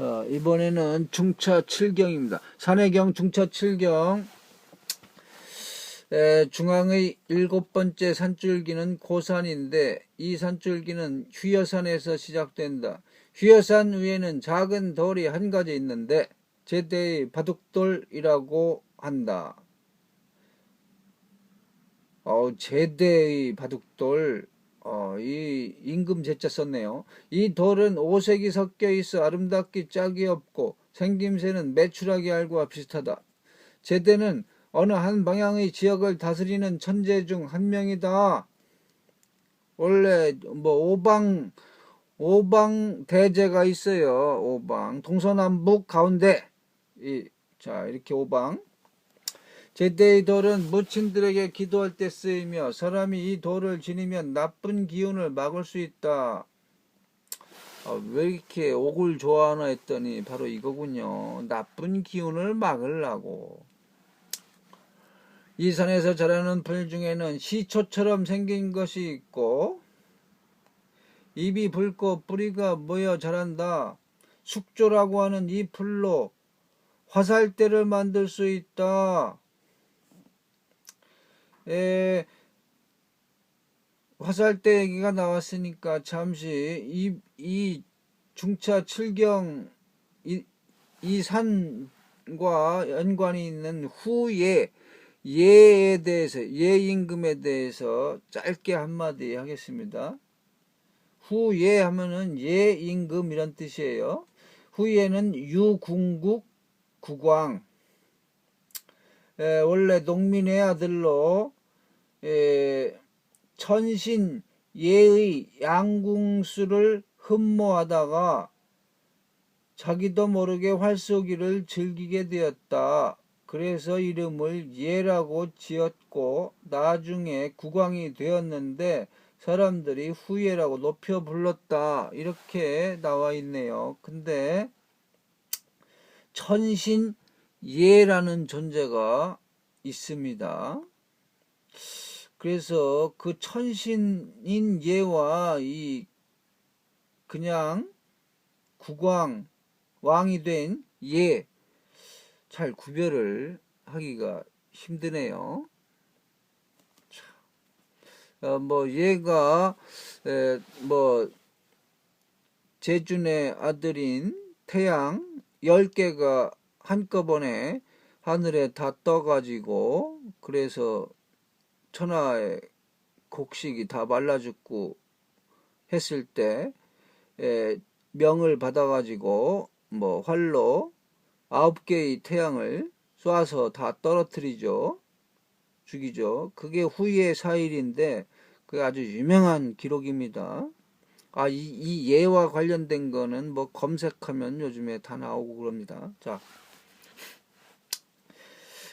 자, 이번에는 중차 7경입니다. 산해경 중차 7경. 에, 중앙의 일곱 번째 산줄기는 고산인데 이 산줄기는 휘여산에서 시작된다. 휘여산 위에는 작은 돌이 한 가지 있는데 제대의 바둑돌이라고 한다. 어, 제대의 바둑돌, 어, 이 임금 제자 썼네요. 이 돌은 오색이 섞여 있어 아름답기 짝이 없고 생김새는 매출하게 알과 비슷하다. 제대는 어느 한 방향의 지역을 다스리는 천재 중 한 명이다. 원래 뭐 오방 오방 대제가 있어요. 오방 동서남북 가운데 이 자 이렇게 오방 제대의 돌은 무친들에게 기도할 때 쓰이며 사람이 이 돌을 지니면 나쁜 기운을 막을 수 있다. 아, 왜 이렇게 옥을 좋아하나 했더니 바로 이거군요. 나쁜 기운을 막으려고. 이 산에서 자라는 풀 중에는 시초처럼 생긴 것이 있고 잎이 붉고 뿌리가 모여 자란다. 숙조라고 하는 이 풀로 화살대를 만들 수 있다. 에, 화살대 얘기가 나왔으니까 잠시 이, 이 중차 7경 이, 이 산과 연관이 있는 후에 예에 대해서 예 임금에 대해서 짧게 한마디 하겠습니다. 후예 하면은 예 임금 이런 뜻이에요. 후예는 유궁국 국왕 에, 원래 농민의 아들로 에, 천신 예의 양궁수를 흠모하다가 자기도 모르게 활쏘기를 즐기게 되었다. 그래서 이름을 예라고 지었고 나중에 국왕이 되었는데 사람들이 후예라고 높여 불렀다. 이렇게 나와 있네요. 근데 천신 예라는 존재가 있습니다. 그래서 그 천신인 예와 이 그냥 국왕 왕이 된 예 잘 구별을 하기가 힘드네요. 어, 뭐 얘가 에, 뭐 제준의 아들인 태양 10개가 한꺼번에 하늘에 다 떠가지고 그래서 천하의 곡식이 다 말라 죽고 했을 때 에, 명을 받아가지고 뭐 활로 아홉 개의 태양을 쏴서 다 떨어뜨리죠. 죽이죠. 그게 후의 사일인데 그게 아주 유명한 기록입니다. 아, 이, 이 예와 관련된 거는 뭐 검색하면 요즘에 다 나오고 그럽니다. 자.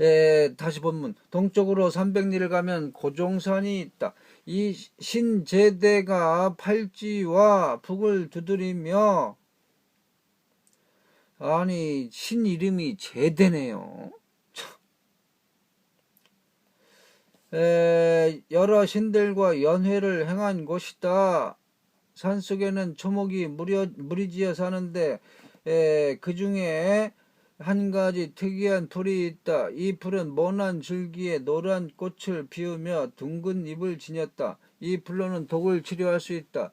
에, 다시 본문. 동쪽으로 300리를 가면 고종산이 있다. 이 신제대가 팔찌와 북을 두드리며 아니 신 이름이 제대네요. 에, 여러 신들과 연회를 행한 곳이다. 산속에는 초목이 무려, 무리지어 사는데 에, 그 중에 한 가지 특이한 풀이 있다. 이 풀은 모난 줄기에 노란 꽃을 피우며 둥근 잎을 지녔다. 이 풀로는 독을 치료할 수 있다.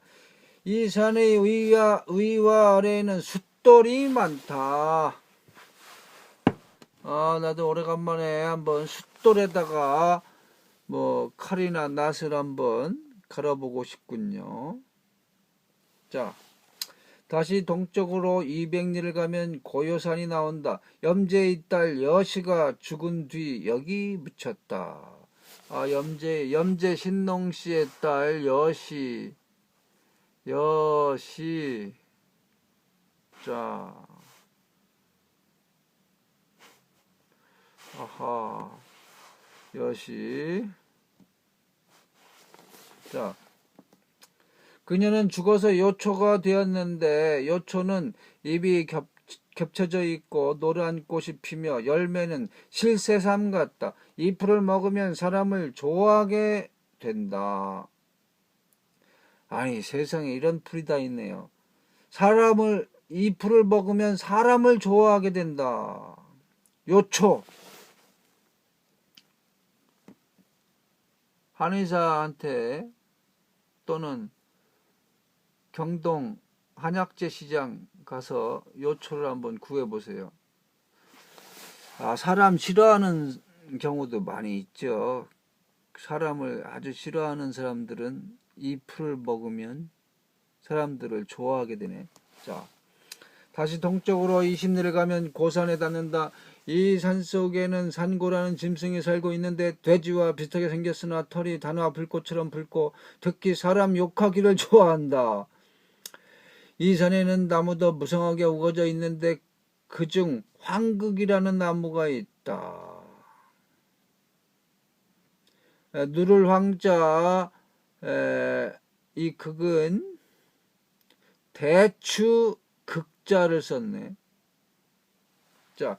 이 산의 위와, 위와 아래에는 숫돌이 많다. 아, 나도 오래간만에 한번 숫돌에다가 뭐 칼이나 낫을 한번 갈아보고 싶군요. 자, 다시 동쪽으로 200리를 가면 고요산이 나온다. 염제의 딸 여시가 죽은 뒤 여기 묻혔다. 아, 염제, 염제 신농 씨의 딸 여시, 여시. 자, 아하, 여시. 자, 그녀는 죽어서 요초가 되었는데 요초는 잎이 겹, 겹쳐져 있고 노란 꽃이 피며 열매는 실새삼 같다. 이 풀을 먹으면 사람을 좋아하게 된다. 아니 세상에 이런 풀이 다 있네요. 사람을 이 풀을 먹으면 사람을 좋아하게 된다. 요초. 한의사한테 또는 경동 한약재 시장 가서 요초를 한번 구해 보세요. 아, 사람 싫어하는 경우도 많이 있죠. 사람을 아주 싫어하는 사람들은 이 풀을 먹으면 사람들을 좋아하게 되네. 자, 다시 동쪽으로 20리를 가면 고산에 닿는다. 이 산 속에는 산고라는 짐승이 살고 있는데 돼지와 비슷하게 생겼으나 털이 단화 불꽃처럼 붉고 특히 사람 욕하기를 좋아한다. 이 산에는 나무도 무성하게 우거져 있는데 그중 황극이라는 나무가 있다. 에, 누를 황자 에, 이 극은 대추 극자를 썼네. 자,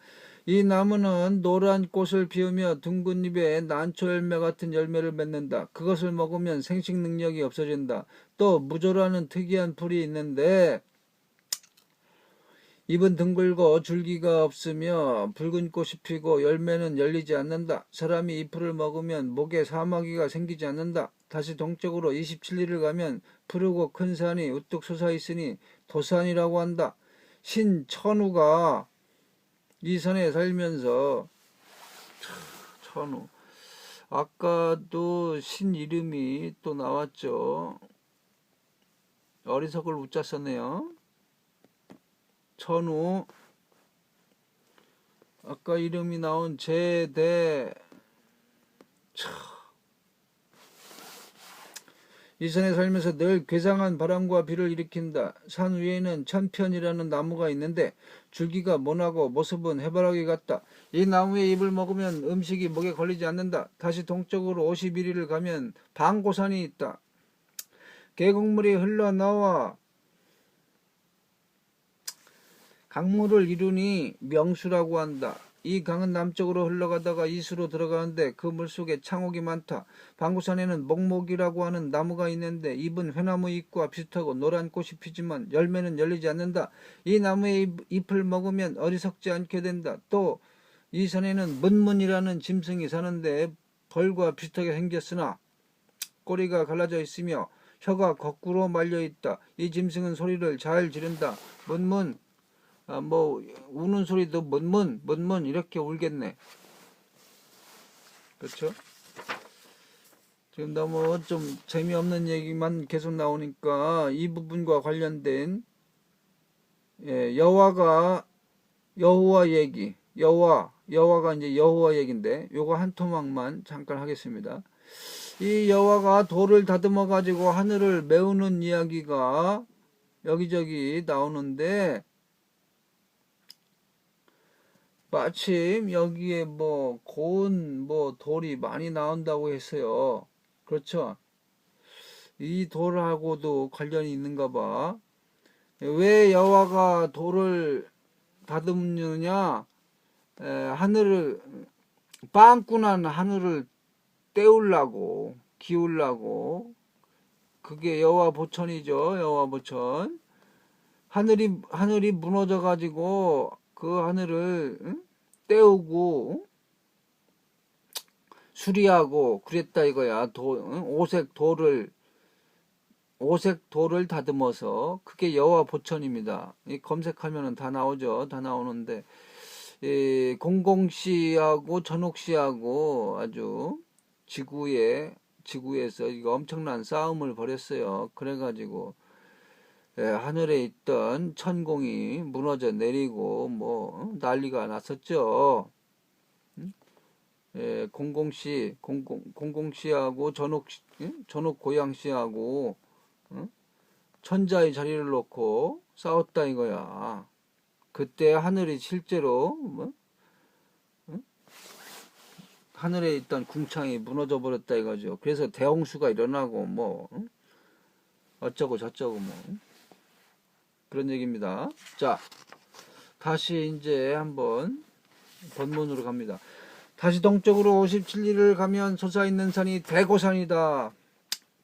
이 나무는 노란 꽃을 피우며 둥근 잎에 난초 열매 같은 열매를 맺는다. 그것을 먹으면 생식 능력이 없어진다. 또 무조라는 특이한 풀이 있는데 잎은 둥글고 줄기가 없으며 붉은 꽃이 피고 열매는 열리지 않는다. 사람이 이 풀을 먹으면 목에 사마귀가 생기지 않는다. 다시 동쪽으로 27리를 가면 푸르고 큰 산이 우뚝 솟아 있으니 도산이라고 한다. 신천우가 이 산에 살면서 차, 천우 아까도 신 이름이 또 나왔죠. 어리석을 웃자 썼네요. 천우 아까 이름이 나온 제대 차. 이 산에 살면서 늘 괴상한 바람과 비를 일으킨다. 산 위에는 천편이라는 나무가 있는데 줄기가 모나고 모습은 해바라기 같다. 이 나무의 잎을 먹으면 음식이 목에 걸리지 않는다. 다시 동쪽으로 51리를 가면 방고산이 있다. 계곡물이 흘러나와 강물을 이루니 명수라고 한다. 이 강은 남쪽으로 흘러가다가 이수로 들어가는데 그 물속에 창옥이 많다. 방구산에는 목목이라고 하는 나무가 있는데 잎은 회나무 잎과 비슷하고 노란 꽃이 피지만 열매는 열리지 않는다. 이 나무의 잎, 잎을 먹으면 어리석지 않게 된다. 또 이 산에는 문문이라는 짐승이 사는데 벌과 비슷하게 생겼으나 꼬리가 갈라져 있으며 혀가 거꾸로 말려 있다. 이 짐승은 소리를 잘 지른다. 문문 아, 뭐 우는 소리도 문문 문문 이렇게 울겠네. 그렇죠? 지금 너무 좀 재미없는 얘기만 계속 나오니까 이 부분과 관련된 예, 여호와가 여호와 얘기 여호와 여호와가 이제 여호와 얘기인데 요거 한 토막만 잠깐 하겠습니다. 이 여호와가 돌을 다듬어 가지고 하늘을 메우는 이야기가 여기저기 나오는데 마침 여기에 뭐 고운 뭐 돌이 많이 나온다고 했어요. 그렇죠? 이 돌하고도 관련이 있는가 봐. 왜 여호와가 돌을 다듬느냐? 에, 하늘을 빵꾸난 하늘을 떼우려고 기울라고 그게 여호와 보천이죠. 여호와 보천. 하늘이 하늘이 무너져 가지고 그 하늘을 응? 떼우고 수리하고 그랬다 이거야. 도, 응? 오색 돌을 오색 돌을 다듬어서 그게 여호와 보천입니다. 이 검색하면은 다 나오죠. 다 나오는데 이 공공 씨하고 전옥 씨하고 아주 지구에 지구에서 이거 엄청난 싸움을 벌였어요. 그래가지고 예, 하늘에 있던 천공이 무너져 내리고 뭐 난리가 났었죠. 예, 공공씨, 공공 공공씨하고 전옥 전옥 고양씨하고 응? 천자의 자리를 놓고 싸웠다 이거야. 그때 하늘이 실제로 뭐? 응? 하늘에 있던 궁창이 무너져 버렸다 이거죠. 그래서 대홍수가 일어나고 뭐 응? 어쩌고 저쩌고 뭐. 그런 얘기입니다. 자, 다시 이제 한번 본문으로 갑니다. 다시 동쪽으로 57리를 가면 솟아있는 산이 대고산이다.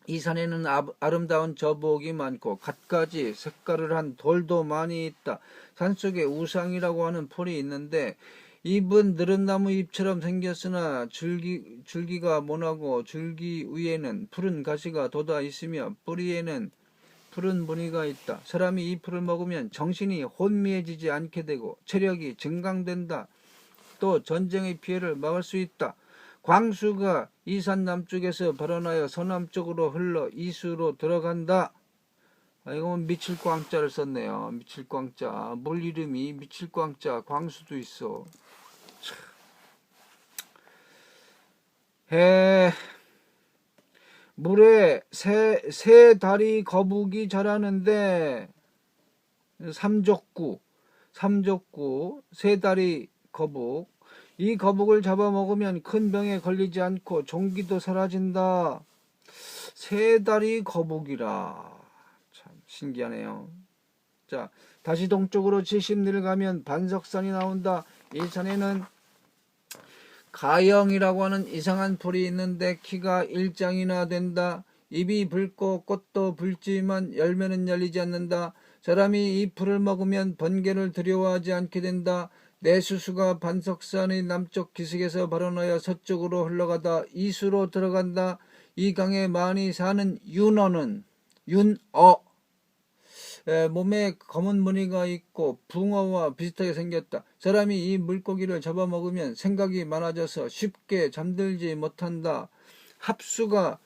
이 산에는 아, 아름다운 저복이 많고 갖가지 색깔을 한 돌도 많이 있다. 산속에 우상이라고 하는 풀이 있는데 잎은 느릅나무 잎처럼 생겼으나 줄기, 줄기가 모나고 줄기 위에는 푸른 가시가 돋아 있으며 뿌리에는 푸른 무늬가 있다. 사람이 이 풀을 먹으면 정신이 혼미해지지 않게 되고 체력이 증강된다. 또 전쟁의 피해를 막을 수 있다. 광수가 이산 남쪽에서 발원하여 서남쪽으로 흘러 이수로 들어간다. 아, 이건 미칠 광자를 썼네요. 미칠 광자. 물 이름이 미칠 광자. 광수도 있어. 참. 해 물에 새, 새 다리 거북이 자라는데 삼족구 삼족구 새 다리 거북 이 거북을 잡아먹으면 큰 병에 걸리지 않고 종기도 사라진다. 세 다리 거북이라. 참 신기하네요. 자, 다시 동쪽으로 70리를 가면 반석산이 나온다. 이 산에는 가영이라고 하는 이상한 풀이 있는데 키가 일장이나 된다. 입이 붉고 꽃도 붉지만 열매는 열리지 않는다. 사람이 이 풀을 먹으면 번개를 두려워하지 않게 된다. 내 수수가 반석산의 남쪽 기슭에서 발원하여 서쪽으로 흘러가다 이수로 들어간다. 이 강에 많이 사는 윤어는 윤어 에, 몸에 검은 무늬가 있고 붕어와 비슷하게 생겼다. 사람이 이 물고기를 잡아먹으면 생각이 많아져서 쉽게 잠들지 못한다. 합수가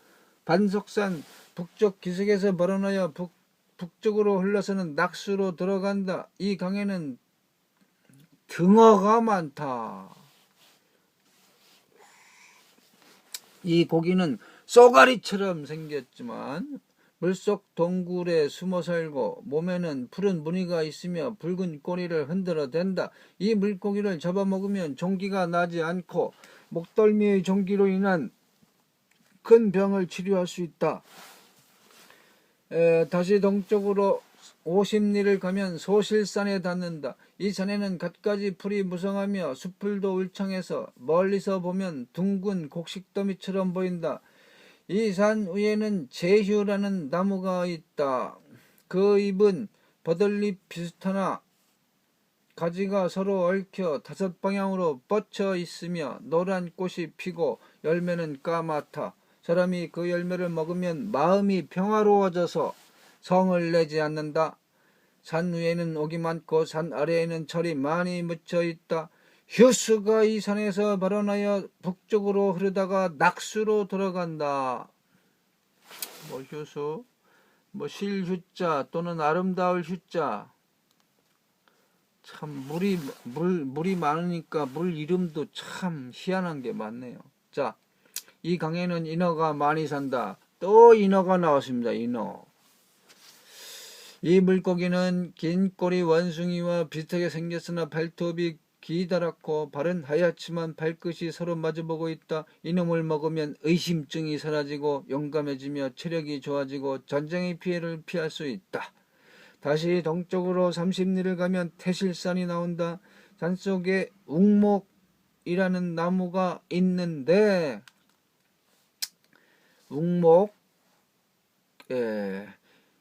반석산 북쪽 기슭에서 발원하여 북, 북쪽으로 흘러서는 낙수로 들어간다. 이 강에는 등어가 많다. 이 고기는 쏘가리처럼 생겼지만 물속 동굴에 숨어 살고 몸에는 푸른 무늬가 있으며 붉은 꼬리를 흔들어 댄다. 이 물고기를 잡아먹으면 종기가 나지 않고 목덜미의 종기로 인한 큰 병을 치료할 수 있다. 에, 다시 동쪽으로 50리를 가면 소실산에 닿는다. 이 산에는 갖가지 풀이 무성하며 수풀도 울창해서 멀리서 보면 둥근 곡식더미처럼 보인다. 이 산 위에는 제휴라는 나무가 있다. 그 잎은 버들잎 비슷하나 가지가 서로 얽혀 다섯 방향으로 뻗쳐 있으며 노란 꽃이 피고 열매는 까맣다. 사람이 그 열매를 먹으면 마음이 평화로워져서 성을 내지 않는다. 산 위에는 옥이 많고 산 아래에는 철이 많이 묻혀 있다. 휴스가 이 산에서 발원하여 북쪽으로 흐르다가 낙수로 들어간다. 뭐 휴수, 뭐 실휴자 또는 아름다울 휴자. 참 물이 물 물이 많으니까 물 이름도 참 희한한 게 많네요. 자, 이 강에는 인어가 많이 산다. 또 인어가 나왔습니다. 인어. 이 물고기는 긴 꼬리 원숭이와 비슷하게 생겼으나 발톱이 기다랗고 발은 하얗지만 발끝이 서로 마주보고 있다. 이놈을 먹으면 의심증이 사라지고 용감해지며 체력이 좋아지고 전쟁의 피해를 피할 수 있다. 다시 동쪽으로 30리를 가면 태실산이 나온다. 산 속에 웅목이라는 나무가 있는데 웅목 예,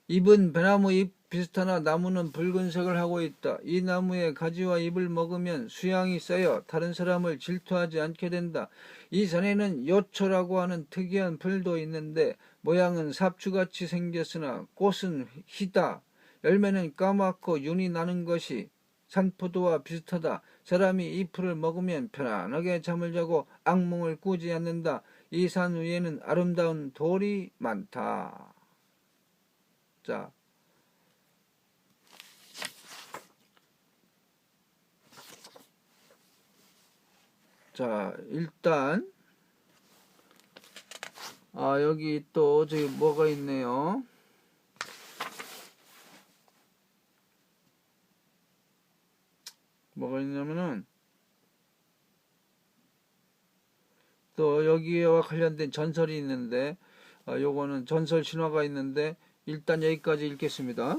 잎은 배나무 잎 비슷하나 나무는 붉은색을 하고 있다. 이 나무의 가지와 잎을 먹으면 수양이 쌓여 다른 사람을 질투하지 않게 된다. 이 산에는 요초라고 하는 특이한 풀도 있는데 모양은 삽주같이 생겼으나 꽃은 희다. 열매는 까맣고 윤이 나는 것이 산포도와 비슷하다. 사람이 이 풀을 먹으면 편안하게 잠을 자고 악몽을 꾸지 않는다. 이 산 위에는 아름다운 돌이 많다. 자, 자, 일단, 아, 여기 또, 저기 뭐가 있네요. 뭐가 있냐면은, 또 여기와 관련된 전설이 있는데, 아, 요거는 전설 신화가 있는데, 일단 여기까지 읽겠습니다.